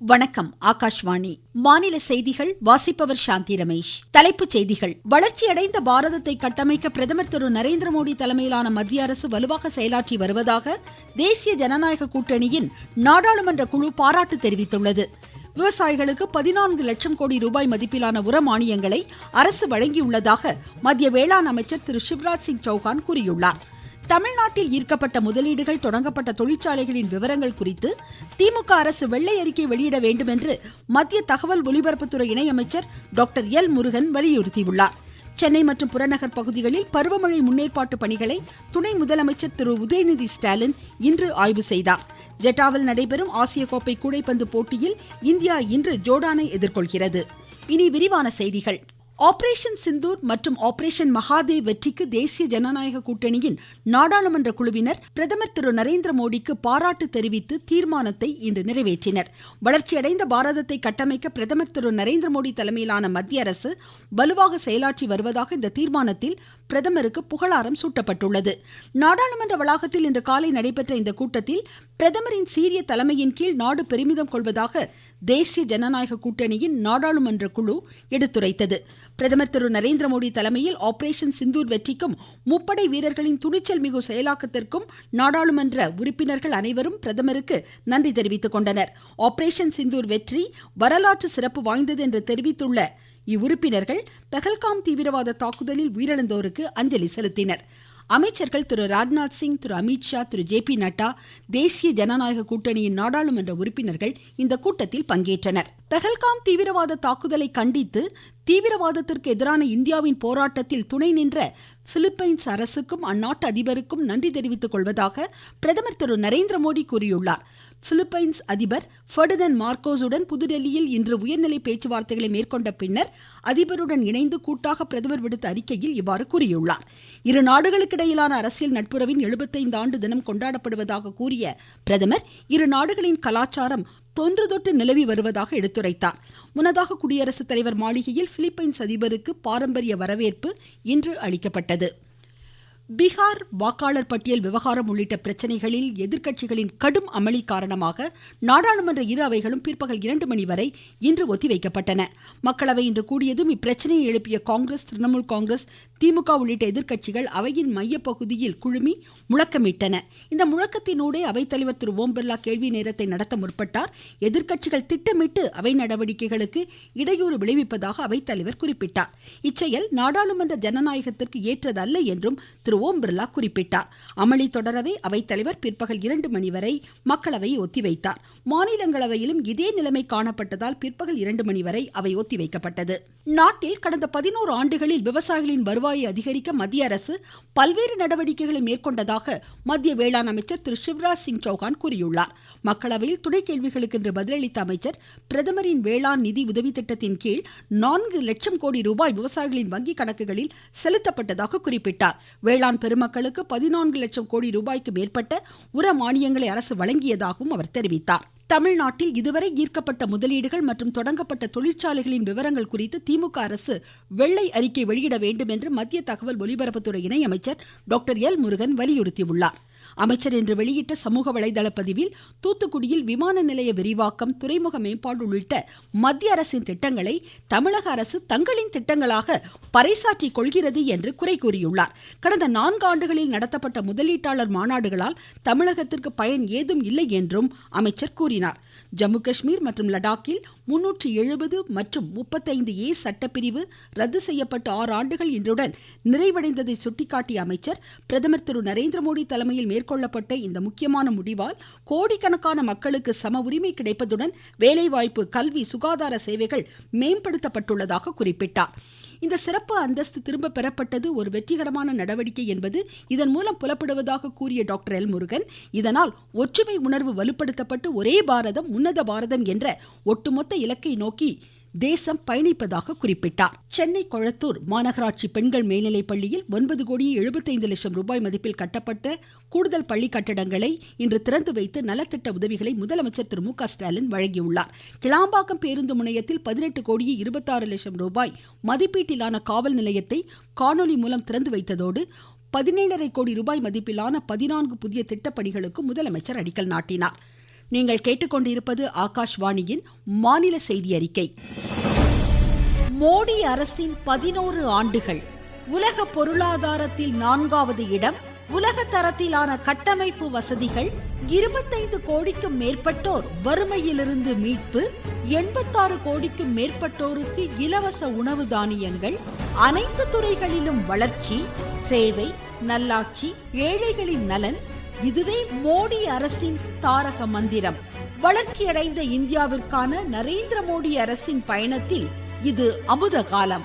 வணக்கம் ஆகாஷ்வாணி. மாநில செய்திகள் வாசிப்பவர் சாந்தி ரமேஷ். தலைப்புச் செய்திகள். வளர்ச்சியடைந்த பாரதத்தை கட்டமைக்க பிரதமர் திரு நரேந்திர மோடி தலைமையிலான மத்திய அரசு வலுவாக செயலாற்றி வருவதாக தேசிய ஜனநாயக கூட்டணியின் நாடாளுமன்ற குழு பாராட்டு தெரிவித்துள்ளது. விவசாயிகளுக்கு பதினான்கு லட்சம் கோடி ரூபாய் மதிப்பிலான உர மானியங்களை அரசு வழங்கியுள்ளதாக மத்திய வேளாண் அமைச்சர் திரு சிவராஜ் சிங் சௌஹான் கூறியுள்ளார். தமிழ்நாட்டில் ஈர்க்கப்பட்ட முதலீடுகள் தொடங்கப்பட்ட தொழிற்சாலைகளின் விவரங்கள் குறித்து திமுக அரசு வெள்ளை அறிக்கை வெளியிட வேண்டும் என்று மத்திய தகவல் ஒலிபரப்புத்துறை இணையமைச்சர் டாக்டர் எல் முருகன் வலியுறுத்தியுள்ளார். சென்னை மற்றும் புறநகர் பகுதிகளில் பருவமழை முன்னேற்பாட்டு பணிகளை துணை முதலமைச்சர் திரு உதயநிதி ஸ்டாலின் இன்று ஆய்வு செய்தார். ஜெட்டாவில் நடைபெறும் ஆசிய கோப்பை கூடைப்பந்து போட்டியில் இந்தியா இன்று ஜோர்டானை எதிர்கொள்கிறது. இனி விரிவான செய்திகள். ஆபரேஷன் சிந்தூர் மற்றும் ஆபரேஷன் மகாதேவ் வெற்றிக்கு தேசிய ஜனநாயக கூட்டணியின் நாடாளுமன்ற குழுவினர் பிரதமர் திரு நரேந்திர மோடிக்கு பாராட்டு தெரிவித்து தீர்மானத்தை இன்று நிறைவேற்றினர். வளர்ச்சியடைந்த பாரதத்தை கட்டமைக்க பிரதமர் திரு நரேந்திர மோடி தலைமையிலான மத்திய அரசு வலுவாக செயலாற்றி வருவதாக இந்த தீர்மானத்தில் பிரதமருக்கு புகழாரம் சூட்டப்பட்டுள்ளது. நாடாளுமன்ற வளாகத்தில் இன்று காலை நடைபெற்ற இந்த கூட்டத்தில் பிரதமரின் சீரிய தலைமையின் கீழ் நாடு பெருமிதம் கொள்வதாக தேசிய ஜனநாயக கூட்டணியின் நாடாளுமன்ற குழு எடுத்துரைத்தது. பிரதமர் திரு நரேந்திர மோடி தலைமையில் ஆபரேஷன் சிந்தூர் வெற்றிக்கும் முப்படை வீரர்களின் துணிச்சல் மிகு செயலாக்கத்திற்கும் நாடாளுமன்ற உறுப்பினர்கள் அனைவரும் பிரதமருக்கு நன்றி தெரிவித்துக் கொண்டனர். ஆபரேஷன் சிந்தூர் வெற்றி வரலாற்று சிறப்பு வாய்ந்தது என்று தெரிவித்துள்ள இவ்வுறுப்பினர்கள் பெஹல்காம் தீவிரவாத தாக்குதலில் உயிரிழந்தோருக்கு அஞ்சலி செலுத்தினர். அமைச்சர்கள் திரு ராஜ்நாத் சிங் திரு அமித்ஷா திரு ஜே பி நட்டா தேசிய ஜனநாயக கூட்டணியின் நாடாளுமன்ற உறுப்பினர்கள் இந்த கூட்டத்தில் பங்கேற்றனர். பெஹல்காம் தீவிரவாத தாக்குதலை கண்டித்து தீவிரவாதத்திற்கு எதிரான இந்தியாவின் போராட்டத்தில் துணை நின்ற பிலிப்பைன்ஸ் அரசுக்கும் அந்நாட்டு அதிபருக்கும் நன்றி தெரிவித்துக் கொள்வதாக பிரதமர் திரு நரேந்திர மோடி கூறியுள்ளார். பிலிப்பைன்ஸ் அதிபர் ஃபெர்டினன் மார்க்கோஸுடன் புதுடெல்லியில் இன்று உயர்நிலை பேச்சுவார்த்தைகளை மேற்கொண்ட பின்னர் அதிபருடன் இணைந்து கூட்டாக பிரதமர் விடுத்த அறிக்கையில் இவ்வாறு கூறியுள்ளார். இரு நாடுகளுக்கிடையிலான அரசியல் நட்புறவின் எழுபத்தைந்து ஆண்டு தினம் கொண்டாடப்படுவதாக கூறிய பிரதமர் இரு நாடுகளின் கலாச்சாரம் தொன்று தொட்டு நிலவி வருவதாக எடுத்துரைத்தார். முன்னதாக குடியரசுத் தலைவர் மாளிகையில் பிலிப்பைன்ஸ் அதிபருக்கு பாரம்பரிய வரவேற்பு இன்று அளிக்கப்பட்டது. பீகார் வாக்காளர் பட்டியல் விவகாரம் உள்ளிட்ட பிரச்சனைகளில் எதிர்க்கட்சிகளின் கடும் அமளி காரணமாக நாடாளுமன்ற இரு அவைகளும் பிற்பகல் இரண்டு மணி வரை இன்று ஒத்திவைக்கப்பட்டன. மக்களவை இன்று கூடியதும் இப்பிரச்சனையை எழுப்பிய காங்கிரஸ் திரிணாமுல் காங்கிரஸ் திமுக உள்ளிட்ட எதிர்க்கட்சிகள் அவையின் மையப்பகுதியில் குழுமி முழக்கமிட்டன. இந்த முழக்கத்தினூடே அவைத்தலைவர் திரு ஓம் பிர்லா கேள்வி நேரத்தை நடத்த முற்பட்டார். எதிர்க்கட்சிகள் திட்டமிட்டு அவை நடவடிக்கைகளுக்கு இடையூறு விளைவிப்பதாக அவைத்தலைவர் குறிப்பிட்டார். இச்செயல் நாடாளுமன்ற ஜனநாயகத்திற்கு ஏற்றதல்ல என்றும் திரு ஓம் பிர்லா குறிப்பிட்டார். அமளி தொடரவே அவைத்தலைவர் பிற்பகல் இரண்டு மணி வரை மக்களவையை ஒத்திவைத்தார். மாநிலங்களவையிலும் இதே நிலைமை காணப்பட்டதால் பிற்பகல் இரண்டு மணி வரை அவை ஒத்திவைக்கப்பட்டது. நாட்டில் கடந்த பதினோரு ஆண்டுகளில் விவசாயிகளின் வருவாயை அதிகரிக்க மத்திய அரசு பல்வேறு நடவடிக்கைகளை மேற்கொண்டதாக மத்திய வேளாண் அமைச்சர் திரு சிவராஜ் சிங் சௌஹான் கூறியுள்ளார். மக்களவையில் துணை கேள்விகளுக்கு இன்று பதிலளித்த அமைச்சர் பிரதமரின் வேளாண் நிதி உதவி திட்டத்தின் கீழ் நான்கு லட்சம் கோடி ரூபாய் விவசாயிகளின் வங்கி கணக்குகளில் செலுத்தப்பட்டதாக குறிப்பிட்டார். வேளாண் பெருமக்களுக்கு பதினான்கு லட்சம் கோடி ரூபாய்க்கு மேற்பட்ட உர மானியங்களை அரசு வழங்கியதாகவும் அவர் தெரிவித்தார். தமிழ்நாட்டில் இதுவரை ஈர்க்கப்பட்ட முதலீடுகள் மற்றும் தொடங்கப்பட்ட தொழிற்சாலைகளின் விவரங்கள் குறித்து திமுக அரசு வெள்ளை அறிக்கை வெளியிட வேண்டும் என்று மத்திய தகவல் ஒலிபரப்புத்துறை இணையமைச்சர் டாக்டர் எல் முருகன் வலியுறுத்தியுள்ளார். அமைச்சர் இன்று வெளியிட்ட சமூக வலைதள பதிவில் தூத்துக்குடியில் விமான நிலைய விரிவாக்கம் துறைமுக மேம்பாடு உள்ளிட்ட மத்திய அரசின் திட்டங்களை தமிழக அரசு தங்களின் திட்டங்களாக பறைசாற்றிக் கொள்கிறது என்று குறை கூறியுள்ளார். கடந்த நான்கு ஆண்டுகளில் நடத்தப்பட்ட முதலீட்டாளர் மாநாடுகளால் தமிழகத்திற்கு பயன் ஏதும் இல்லை என்றும் அமைச்சர் கூறினார். ஜம்மு காஷ்மீர் மற்றும் லடாக்கில் முன்னூற்றி எழுபது மற்றும் முப்பத்தைந்து ஏ சட்டப்பிரிவு ரத்து செய்யப்பட்டு ஆறு ஆண்டுகள் இன்றுடன் நிறைவடைந்ததை சுட்டிக்காட்டிய அமைச்சர் பிரதமர் திரு நரேந்திர மோடி தலைமையில் மேற்கொள்ளப்பட்ட இந்த முக்கியமான முடிவால் கோடிக்கணக்கான மக்களுக்கு சம உரிமை கிடைப்பதுடன் வேலைவாய்ப்பு கல்வி சுகாதார சேவைகள் மேம்படுத்தப்பட்டுள்ளதாக குறிப்பிட்டார். இந்த சிறப்பு அந்தஸ்து திரும்ப பெறப்பட்டது ஒரு வெற்றிகரமான நடவடிக்கை என்பது இதன் மூலம் புலப்படுவதாக கூறிய டாக்டர் எல் முருகன். இதனால் ஒற்றுமை உணர்வு வலுப்படுத்தப்பட்டு ஒரே பாரதம் உன்னத பாரதம் என்ற ஒட்டுமொத்த இலக்கை நோக்கி தேசம் பயணிப்பதாக குறிப்பிட்டார். சென்னை கொளத்தூர் மாநகராட்சி பெண்கள் மேல்நிலைப் பள்ளியில் ஒன்பது கோடியே எழுபத்தைந்து லட்சம் ரூபாய் மதிப்பில் கட்டப்பட்ட கூடுதல் பள்ளி கட்டடங்களை இன்று திறந்து வைத்து நலத்திட்ட உதவிகளை முதலமைச்சர் திரு மு க ஸ்டாலின் வழங்கியுள்ளார். கிளாம்பாக்கம் பேருந்து முனையத்தில் பதினெட்டு கோடியே இருபத்தாறு லட்சம் ரூபாய் மதிப்பீட்டிலான காவல் நிலையத்தை காணொலி மூலம் திறந்து வைத்ததோடு பதினேழரை கோடி ரூபாய் மதிப்பிலான பதினான்கு புதிய திட்டப்பணிகளுக்கு முதலமைச்சர் அடிக்கல் நாட்டினார். நீங்கள் கேட்டுக்கொண்டிருப்பது ஆகாஷ்வாணியின் மாநில செய்தி அறிக்கை மோடி அரசின் பதினோரு ஆண்டுகள். உலக பொருளாதாரத்தில் நான்காவது இடம். உலக தரத்திலான கட்டமைப்பு வசதிகள். இருபத்தைந்து கோடிக்கும் மேற்பட்டோர் வறுமையிலிருந்து மீட்பு. எண்பத்தாறு கோடிக்கும் மேற்பட்டோருக்கு இலவச உணவு தானியங்கள். அனைத்து துறைகளிலும் வளர்ச்சி சேவை நல்லாட்சி ஏழைகளின் நலன் இதுவே மோடி அரசின் தாரக மந்திரம். வளர்ச்சியடைந்த இந்தியாவிற்கான நரேந்திர மோடி அரசின் பயணத்தில் இது அமுத காலம்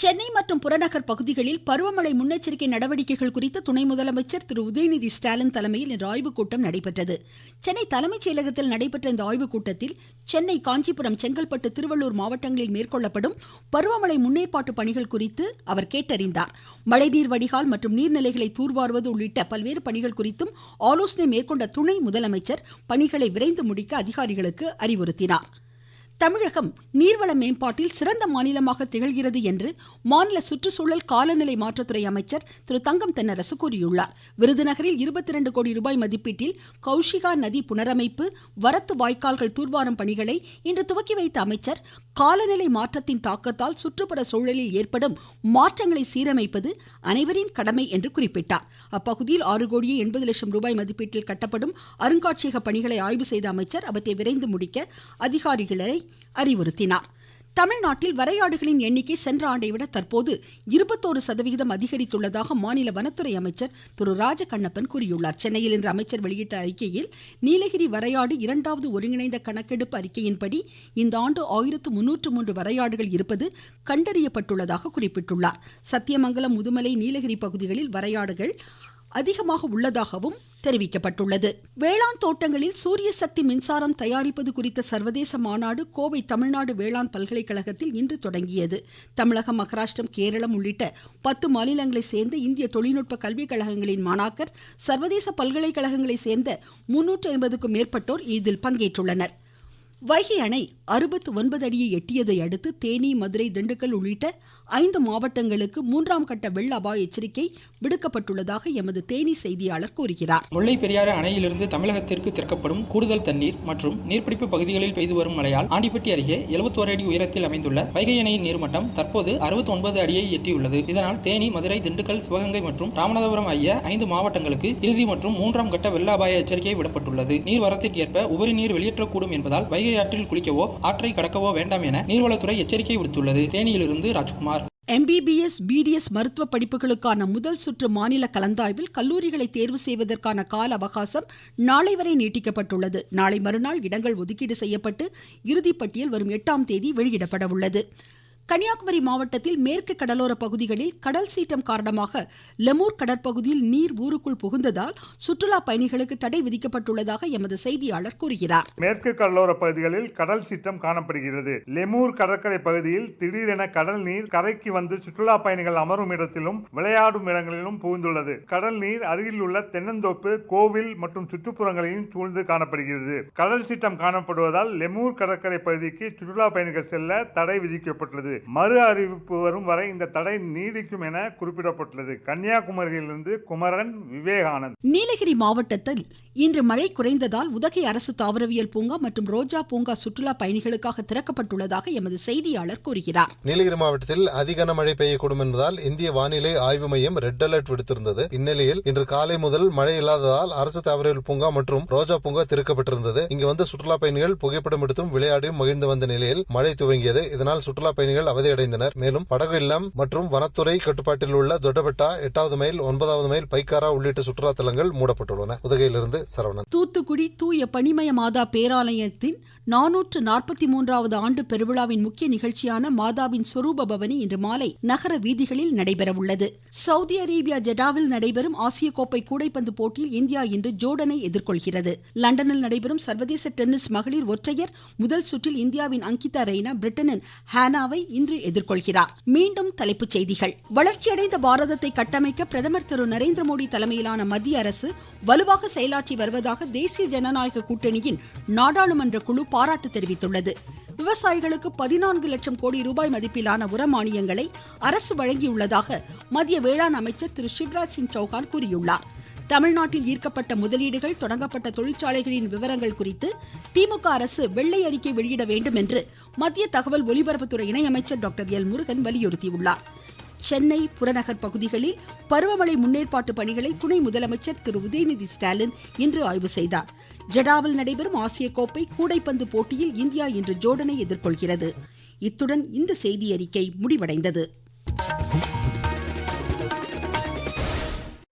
சென்னை மற்றும் புறநகர் பகுதிகளில் பருவமழை முன்னெச்சரிக்கை நடவடிக்கைகள் குறித்து துணை முதலமைச்சர் திரு. உதயநிதி ஸ்டாலின் தலைமையில் இன்று ஆய்வுக் கூட்டம் நடைபெற்றது. சென்னை தலைமைச் செயலகத்தில் நடைபெற்ற இந்த ஆய்வுக் கூட்டத்தில் சென்னை காஞ்சிபுரம் செங்கல்பட்டு திருவள்ளூர் மாவட்டங்களில் மேற்கொள்ளப்படும் பருவமழை முன்னேற்பாட்டு பணிகள் குறித்து அவர் கேட்டறிந்தார். மழைநீர் வடிகால் மற்றும் நீர்நிலைகளை தூர்வாருவது உள்ளிட்ட பல்வேறு பணிகள் குறித்தும் ஆலோசனை மேற்கொண்ட துணை முதலமைச்சர் பணிகளை விரைந்து முடிக்க அதிகாரிகளுக்கு அறிவுறுத்தினார். தமிழகம் நீர்வள மேம்பாட்டில் சிறந்த மாநிலமாக திகழ்கிறது என்று மாநில சுற்றுச்சூழல் காலநிலை மாற்றத்துறை அமைச்சர் திரு தங்கம் தென்னரசு கூறியுள்ளார். விருதுநகரில் இருபத்தி இரண்டு கோடி ரூபாய் மதிப்பீட்டில் கௌஷிகா நதி புனரமைப்பு வரத்து வாய்க்கால்கள் தூர்வாரும் பணிகளை இன்று துவக்கி வைத்த அமைச்சர் காலநிலை மாற்றத்தின் தாக்கத்தால் சுற்றுப்புற சூழலில் ஏற்படும் மாற்றங்களை சீரமைப்பது அனைவரின் கடமை என்று குறிப்பிட்டார். அப்பகுதியில் ஆறு கோடியே எண்பது லட்சம் ரூபாய் மதிப்பீட்டில் கட்டப்படும் அருங்காட்சியக பணிகளை ஆய்வு செய்த அமைச்சர் அவற்றை விரைந்து முடிக்க அதிகாரிகளை அறிவுறுத்தினார். தமிழ்நாட்டில் வரையாடுகளின் எண்ணிக்கை சென்ற ஆண்டை விட தற்போது இருபத்தோரு சதவிகிதம் அதிகரித்துள்ளதாக மாநில வனத்துறை அமைச்சர் திரு ராஜகண்ணப்பன் கூறியுள்ளார். சென்னையில் இன்று அமைச்சர் வெளியிட்ட அறிக்கையில் நீலகிரி வரையாடு இரண்டாவது ஒருங்கிணைந்த கணக்கெடுப்பு அறிக்கையின்படி இந்த ஆண்டு ஆயிரத்து முன்னூற்று மூன்று வரையாடுகள் இருப்பது கண்டறியப்பட்டுள்ளதாக குறிப்பிட்டுள்ளார். சத்தியமங்கலம் முதுமலை நீலகிரி பகுதிகளில் வரையாடுகள் அதிகமாக உள்ளதாகவும் தெரிவிக்கப்பட்டுள்ளது. வேளாண் தோட்டங்களில் சூரிய சக்தி மின்சாரம் தயாரிப்பது குறித்த சர்வதேச மாநாடு கோவை தமிழ்நாடு வேளாண் பல்கலைக்கழகத்தில் இன்று தொடங்கியது. தமிழகம் மகாராஷ்டிரம் கேரளம் உள்ளிட்ட பத்து மாநிலங்களை சேர்ந்த இந்திய தொழில்நுட்ப கல்விக் கழகங்களின் மாணாக்கர் சர்வதேச பல்கலைக்கழகங்களை சேர்ந்த முன்னூற்று ஐம்பதுக்கும் மேற்பட்டோர் இதில் பங்கேற்றுள்ளனர். வைகை அணை அறுபத்து ஒன்பது அடியை எட்டியதை அடுத்து தேனி மதுரை திண்டுக்கல் உள்ளிட்ட ஐந்து மாவட்டங்களுக்கு மூன்றாம் கட்ட வெள்ள அபாய எச்சரிக்கை விடுக்கப்பட்டுள்ளதாக எமது தேனி செய்தியாளர் கூறுகிறார். முல்லை பெரியாறு அணையிலிருந்து தமிழகத்திற்கு திறக்கப்படும் கூடுதல் தண்ணீர் மற்றும் நீர்பிடிப்பு பகுதிகளில் பெய்து வரும் மழையால் ஆண்டிப்பட்டி அருகே எழுபத்தோரு அடி உயரத்தில் அமைந்துள்ள வைகை அணையின் நீர்மட்டம் தற்போது அறுபத்தி ஒன்பது அடியை எட்டியுள்ளது. இதனால் தேனி மதுரை திண்டுக்கல் சிவகங்கை மற்றும் ராமநாதபுரம் ஆகிய ஐந்து மாவட்டங்களுக்கு இறுதி மற்றும் மூன்றாம் கட்ட வெள்ள அபாய எச்சரிக்கை விடப்பட்டுள்ளது. நீர்வரத்திற்கு ஏற்ப உபரி நீர் வெளியேற்றக்கூடும் என்பதால் வைகை ஆற்றில் குளிக்கவோ ஆற்றை கடக்கவோ வேண்டாம் என நீர்வளத்துறை எச்சரிக்கை விடுத்துள்ளது. தேனியிலிருந்து ராஜ்குமார் எம்பிபிஎஸ் பிடிஎஸ் மருத்துவ படிப்புகளுக்கான முதல் சுற்று மாநில கலந்தாய்வில் கல்லூரிகளை தேர்வு செய்வதற்கான கால அவகாசம் நாளை வரை நீட்டிக்கப்பட்டுள்ளது. நாளை மறுநாள் இடங்கள் ஒதுக்கீடு செய்யப்பட்டு இறுதிப்பட்டியல் வரும் எட்டாம் தேதி வெளியிடப்பட உள்ளது கன்னியாகுமரி மாவட்டத்தில் மேற்கு கடலோர பகுதிகளில் கடல் சீற்றம் காரணமாக லெமூர் கடற்பகுதியில் நீர் ஊருக்குள் புகுந்ததால் சுற்றுலா பயணிகளுக்கு தடை விதிக்கப்பட்டுள்ளதாக எமது செய்தியாளர் கூறுகிறார். மேற்கு கடலோர பகுதிகளில் கடல் சீற்றம் காணப்படுகிறது. லெமூர் கடற்கரை பகுதியில் திடீரென கடல் நீர் கரைக்கு வந்து சுற்றுலா பயணிகள் அமரும் இடத்திலும் விளையாடும் இடங்களிலும் புகுந்துள்ளது. கடல் நீர் அருகில் உள்ள தென்னந்தோப்பு கோவில் மற்றும் சுற்றுப்புறங்களையும் சூழ்ந்து காணப்படுகிறது. கடல் சீற்றம் காணப்படுவதால் லெமூர் கடற்கரை பகுதிக்கு சுற்றுலா பயணிகள் செல்ல தடை விதிக்கப்பட்டுள்ளது. மறு அறிவிப்பு வரும் வரை இந்த தடை நீடிக்கும் என குறிப்பிடப்பட்டுள்ளது. கன்னியாகுமரியிலிருந்து குமரன் விவேகானந்த். நீலகிரி மாவட்டத்தில் இன்று மழை குறைந்ததால் உதகை அரசு தாவரவியல் பூங்கா மற்றும் ரோஜா பூங்கா சுற்றுலா பயணிகளுக்காக திறக்கப்பட்டுள்ளதாக எமது செய்தியாளர் கூறுகிறார். நீலகிரி மாவட்டத்தில் அதிகன மழை பெய்யக்கூடும் என்பதால் இந்திய வானிலை ஆய்வு மையம் ரெட் அலர்ட் விடுத்திருந்தது. இந்நிலையில் இன்று காலை முதல் மழை இல்லாததால் அரசு தாவரவியல் பூங்கா மற்றும் ரோஜா பூங்கா திறக்கப்பட்டிருந்தது. இங்கு வந்து சுற்றுலா பயணிகள் புகைப்படம் எடுத்தும் விளையாடியும் மகிழ்ந்து வந்த நிலையில் மழை துவங்கியது. இதனால் சுற்றுலா பயணிகள் அவதியடைந்தனர். மேலும் படகு இல்லம் மற்றும் வனத்துறை கட்டுப்பாட்டில் உள்ள தொட்டபெட்டா எட்டாவது மைல் ஒன்பதாவது மைல் பைக்காரா உள்ளிட்ட சுற்றுலா தலங்கள் மூடப்பட்டுள்ளன. உதகையிலிருந்து சரவணன். தூத்துக்குடி தூய பனிமய மாதா பேராலயத்தின் நானூற்று நாற்பத்தி மூன்றாவது ஆண்டு பெருவிழாவின் முக்கிய நிகழ்ச்சியான மாதாவின் சொரூப பவனி இன்று மாலை நகர வீதிகளில் நடைபெறவுள்ளது. சவுதி அரேபியா ஜெடாவில் நடைபெறும் ஆசிய கோப்பை கூடைப்பந்து போட்டியில் இந்தியா இன்று ஜோர்டனை எதிர்கொள்கிறது. லண்டனில் நடைபெறும் சர்வதேச டென்னிஸ் மகளிர் ஒற்றையர் முதல் சுற்றில் இந்தியாவின் அங்கிதா ரெய்னா பிரிட்டனின் ஹானாவை இன்று எதிர்கொள்கிறார். மீண்டும் தலைப்புச் செய்திகள். வளர்ச்சியடைந்த பாரதத்தை கட்டமைக்க பிரதமர் திரு நரேந்திர மோடி தலைமையிலான மத்திய அரசு வலுவாக செயலாற்றி வருவதாக தேசிய ஜனநாயக கூட்டணியின் நாடாளுமன்ற குழு பாராட்டு தெரிவித்துள்ளது. விவசாயிகளுக்கு பதினான்கு லட்சம் கோடி ரூபாய் மதிப்பிலான உர மானியங்களை அரசு வழங்கியுள்ளதாக மத்திய வேளாண் அமைச்சர் திரு சிவராஜ் சிங் சௌகான் கூறியுள்ளார். தமிழ்நாட்டில் ஈர்க்கப்பட்ட முதலீடுகள் தொடங்கப்பட்ட தொழிற்சாலைகளின் விவரங்கள் குறித்து திமுக அரசு வெள்ளை அறிக்கை வெளியிட வேண்டும் என்று மத்திய தகவல் ஒலிபரப்புத்துறை இணையமைச்சர் டாக்டர் எல் முருகன் வலியுறுத்தியுள்ளார். சென்னை புறநகர் பகுதிகளில் பருவமழை முன்னேற்பாட்டு பணிகளை துணை முதலமைச்சர் திரு உதயநிதி ஸ்டாலின் இன்று ஆய்வு செய்தார். ஜடாவில் நடைபெறும் ஆசிய கோப்பை கூடைப்பந்து போட்டியில் இந்தியா இன்று ஜோர்டனை எதிர்கொள்கிறது. இத்துடன் இந்த செய்தியறிக்கை முடிவடைந்தது.